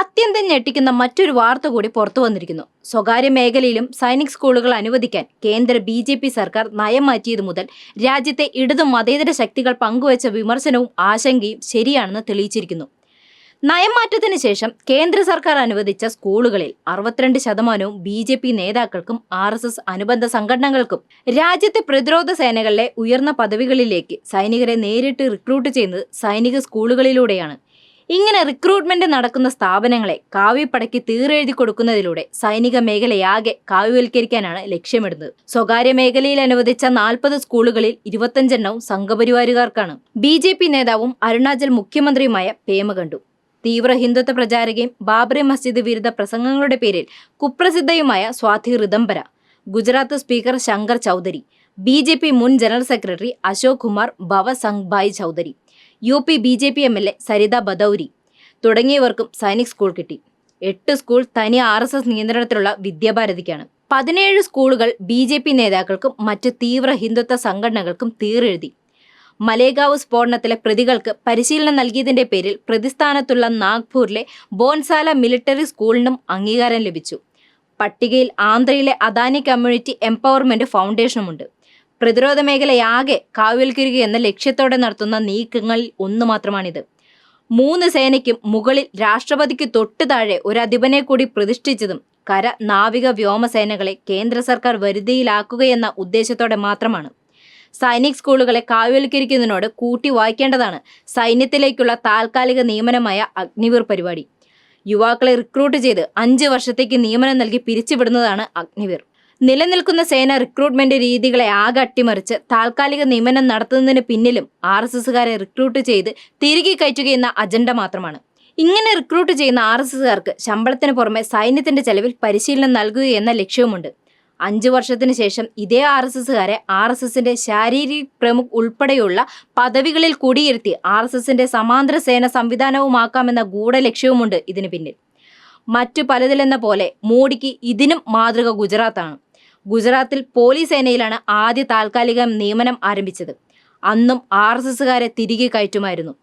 അത്യന്തം ഞെട്ടിക്കുന്ന മറ്റൊരു വാർത്ത കൂടി പുറത്തു വന്നിരിക്കുന്നു. സ്വകാര്യ മേഖലയിലും സൈനിക് സ്കൂളുകൾ അനുവദിക്കാൻ കേന്ദ്ര ബി ജെ പി സർക്കാർ നയം മാറ്റിയതു മുതൽ രാജ്യത്തെ ഇടതു മതേതര ശക്തികൾ പങ്കുവച്ച വിമർശനവും ആശങ്കയും ശരിയാണെന്ന് തെളിയിച്ചിരിക്കുന്നു. നയംമാറ്റത്തിന് ശേഷം കേന്ദ്ര സർക്കാർ അനുവദിച്ച സ്കൂളുകളിൽ അറുപത്തിരണ്ട് ശതമാനവും ബി ജെ പി നേതാക്കൾക്കും ആർ എസ് എസ് അനുബന്ധ സംഘടനകൾക്കും രാജ്യത്തെ പ്രതിരോധ സേനകളിലെ ഉയർന്ന പദവികളിലേക്ക് സൈനികരെ നേരിട്ട് റിക്രൂട്ട് ചെയ്യുന്നത് സൈനിക സ്കൂളുകളിലൂടെയാണ്. ഇങ്ങനെ റിക്രൂട്ട്മെന്റ് നടക്കുന്ന സ്ഥാപനങ്ങളെ കാവ്യപ്പടയ്ക്ക് തീറെഴുതി കൊടുക്കുന്നതിലൂടെ സൈനിക മേഖലയാകെ കാവ്യവൽക്കരിക്കാനാണ് ലക്ഷ്യമിടുന്നത്. സ്വകാര്യ മേഖലയിൽ അനുവദിച്ച നാൽപ്പത് സ്കൂളുകളിൽ ഇരുപത്തഞ്ചെണ്ണവും സംഘപരിവാരുകാർക്കാണ്. ബി ജെ പി നേതാവും അരുണാചൽ മുഖ്യമന്ത്രിയുമായ പേമ കണ്ടു. തീവ്ര ഹിന്ദുത്വ പ്രചാരകയും ബാബറി മസ്ജിദ് വിരുദ്ധ പ്രസംഗങ്ങളുടെ പേരിൽ കുപ്രസിദ്ധയുമായ സ്വാതി റിദംബര ഗുജറാത്ത് സ്പീക്കർ ശങ്കർ ചൗധരി ബി മുൻ ജനറൽ സെക്രട്ടറി അശോക് കുമാർ ഭവ സംഘ്ഭായ് Chaudhary U P B J P M L A Sarita Bhadauria തുടങ്ങിയവർക്കും Sainik school കിട്ടി. എട്ട് സ്കൂൾ തനി ആർ എസ് എസ് നിയന്ത്രണത്തിലുള്ള വിദ്യാഭാരതിക്കാണ്. പതിനേഴ് സ്കൂളുകൾ ബി ജെ പി നേതാക്കൾക്കും മറ്റ് തീവ്ര ഹിന്ദുത്വ സംഘടനകൾക്കും തീറെഴുതി മലേഗാവ് സ്ഫോടനത്തിലെ പ്രതികൾക്ക് പരിശീലനം നൽകിയതിന്റെ പേരിൽ പ്രതിസ്ഥാനത്തുള്ള നാഗ്പൂരിലെ ബോൻസാല മിലിറ്ററി സ്കൂളിനും അംഗീകാരം ലഭിച്ചു. പട്ടികയിൽ ആന്ധ്രയിലെ അദാനി കമ്മ്യൂണിറ്റി എംപവർമെന്റ് ഫൗണ്ടേഷനുമുണ്ട്. പ്രതിരോധ മേഖലയാകെ കാവൽക്കരിക എന്ന ലക്ഷ്യത്തോടെ നടത്തുന്ന നീക്കങ്ങളിൽ ഒന്ന് മാത്രമാണിത്. മൂന്ന് സേനയ്ക്കും മുകളിൽ രാഷ്ട്രപതിക്ക് തൊട്ടു താഴെ ഒരു അധിപനെ കൂടി പ്രതിഷ്ഠിച്ചതും കര നാവിക വ്യോമസേനകളെ കേന്ദ്ര സർക്കാർ വരുതിയിലാക്കുകയെന്ന ഉദ്ദേശത്തോടെ മാത്രമാണ്. സൈനിക് സ്കൂളുകളെ കാവ്യവൽക്കരിക്കുന്നതിനോട് കൂട്ടി വായിക്കേണ്ടതാണ് സൈന്യത്തിലേക്കുള്ള താൽക്കാലിക നിയമനമായ അഗ്നിവീർ പരിപാടി. യുവാക്കളെ റിക്രൂട്ട് ചെയ്ത് അഞ്ച് വർഷത്തേക്ക് നിയമനം നൽകി പിരിച്ചുവിടുന്നതാണ് അഗ്നിവീർ. നിലനിൽക്കുന്ന സേന റിക്രൂട്ട്മെന്റ് രീതികളെ ആകെ അട്ടിമറിച്ച് താൽക്കാലിക നിയമനം നടത്തുന്നതിന് പിന്നിലും ആർ എസ് എസുകാരെ റിക്രൂട്ട് ചെയ്ത് തിരികെ കയറ്റുകയെന്ന അജണ്ട മാത്രമാണ്. ഇങ്ങനെ റിക്രൂട്ട് ചെയ്യുന്ന ആർ എസ് എസുകാർക്ക് ശമ്പളത്തിന് പുറമെ സൈന്യത്തിന്റെ ചെലവിൽ പരിശീലനം നൽകുക എന്ന ലക്ഷ്യവുമുണ്ട്. അഞ്ചു വർഷത്തിന് ശേഷം ഇതേ ആർ എസ് എസുകാരെ ആർ എസ് എസിന്റെ ശാരീരിക് പ്രമുഖ് ഉൾപ്പെടെയുള്ള പദവികളിൽ കുടിയിരുത്തി ആർ എസ് എസിന്റെ സമാന്തര സേന സംവിധാനവുമാക്കാമെന്ന ഗൂഢലക്ഷ്യവുമുണ്ട് ഇതിന് പിന്നിൽ. മറ്റു പലതിലെന്ന പോലെ മോഡിക്ക് ഇതിനും മാതൃക ഗുജറാത്താണ്. ഗുജറാത്തിൽ പോലീസ് സേനയിലാണ് ആദ്യ താൽക്കാലിക നിയമനം ആരംഭിച്ചത്. അന്നും ആർ എസ് എസുകാരെ തിരികെ കയറ്റുമായിരുന്നു.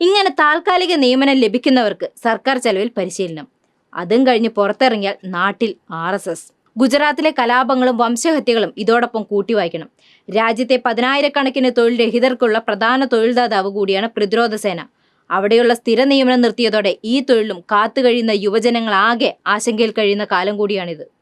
ഇങ്ങനെ താൽക്കാലിക നിയമനം ലഭിക്കുന്നവർക്ക് സർക്കാർ ചെലവിൽ പരിശീലനം. അതും കഴിഞ്ഞ് പുറത്തിറങ്ങിയാൽ നാട്ടിൽ ആർ എസ് എസ്. ഗുജറാത്തിലെ കലാപങ്ങളും വംശഹത്യകളും ഇതോടൊപ്പം കൂട്ടിവായിക്കണം. രാജ്യത്തെ പതിനായിരക്കണക്കിന് തൊഴിൽ രഹിതർക്കുള്ള പ്രധാന തൊഴിൽദാതാവ് കൂടിയാണ് പ്രതിരോധ സേന. അവിടെയുള്ള സ്ഥിര നിയമനം നിർത്തിയതോടെ ഈ തൊഴിലും കാത്തുകഴിയുന്ന യുവജനങ്ങളാകെ ആശങ്കയിൽ കഴിയുന്ന കാലം കൂടിയാണിത്.